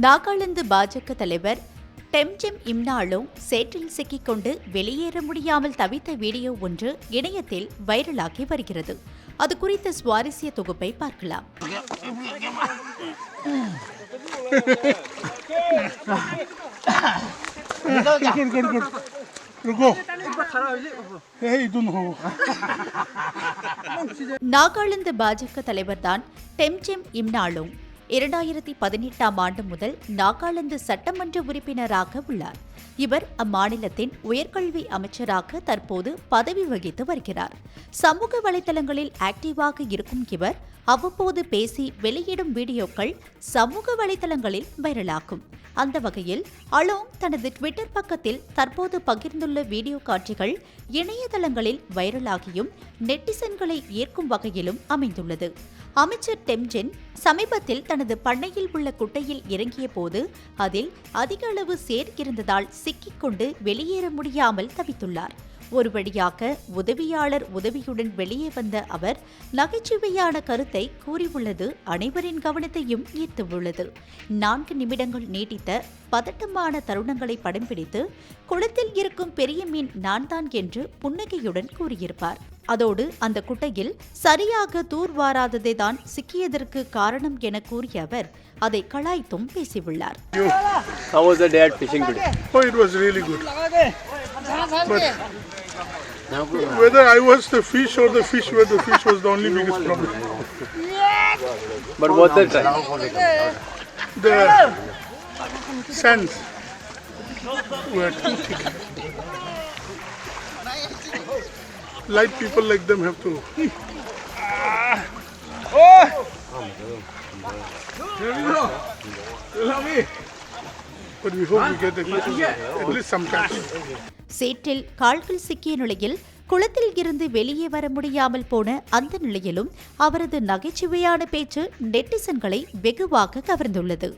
நாகாலாந்து பாஜக தலைவர் டெம்ஜெம் இம்னாலும் சேற்றில் சிக்கிக்கொண்டு வெளியேற முடியாமல் தவித்த வீடியோ ஒன்று இணையத்தில் வைரலாகி வருகிறது. அது குறித்த சுவாரஸ்ய தொகுப்பை பார்க்கலாம். நாகாலாந்து பாஜக தலைவர் தான் டெம்ஜெம் இம்னாலும் இரண்டாயிரத்தி பதினெட்டாம் ஆண்டு முதல் நாகாலாந்து சட்டமன்ற உறுப்பினராக உள்ளார். இவர் அம்மாநிலத்தின் உயர்கல்வி அமைச்சராக தற்போது பதவி வகித்து வருகிறார். சமூக வலைதளங்களில் ஆக்டிவாக இருக்கும் இவர் அவ்வப்போது பேசி வெளியிடும் வீடியோக்கள் சமூக வலைதளங்களில் வைரலாகும். அந்த வகையில் அலோங் தனது ட்விட்டர் பக்கத்தில் தற்போது பகிர்ந்துள்ள வீடியோ காட்சிகள் இணையதளங்களில் வைரலாகியும் நெட்டிசன்களை ஈர்க்கும் வகையிலும் அமைந்துள்ளது. அமைச்சர் டெம்ஜென் சமீபத்தில் தனது பண்ணையில் உள்ள குட்டையில் இறங்கிய போது அதில் அதிக அளவு சேர் இருந்ததால் சிக்கிக்கொண்டு வெளியேற முடியாமல் தவித்துள்ளார். ஒரு வழியாக உதவியாளர் உதவியுடன் வெளியே வந்த அவர் நகைச்சுவையான கருத்தை கூறியுள்ளது. அனைவரின் கவனத்தையும் ஈர்த்துள்ளது. நான்கு நிமிடங்கள் நீடித்த பதட்டமான தருணங்களை படம் பிடித்து குளத்தில் இருக்கும் பெரிய மீன் நான் தான் என்று புன்னகையுடன் கூறியிருப்பார். அதோடு அந்த குட்டையில் சரியாக தூர்வாராததே தான் சிக்கியதற்கு காரணம் என கூறிய அவர் அதை கலாய்த்தும் பேசியுள்ளார். But whether I was the fish or the fish were the fish was the only biggest problem. But what the try? The sands were too thick. Light people like them have to. Ah! Oh! But we hope we get at least, at least some catch. சேற்றில் கால்கள் சிக்கிய நிலையில் குளத்தில் இருந்து வெளியே வர முடியாமல் போன அந்த நிலையிலும் அவரது நகைச்சுவையான பேச்சு நெட்டிசன்களை வெகுவாக கவர்ந்துள்ளது.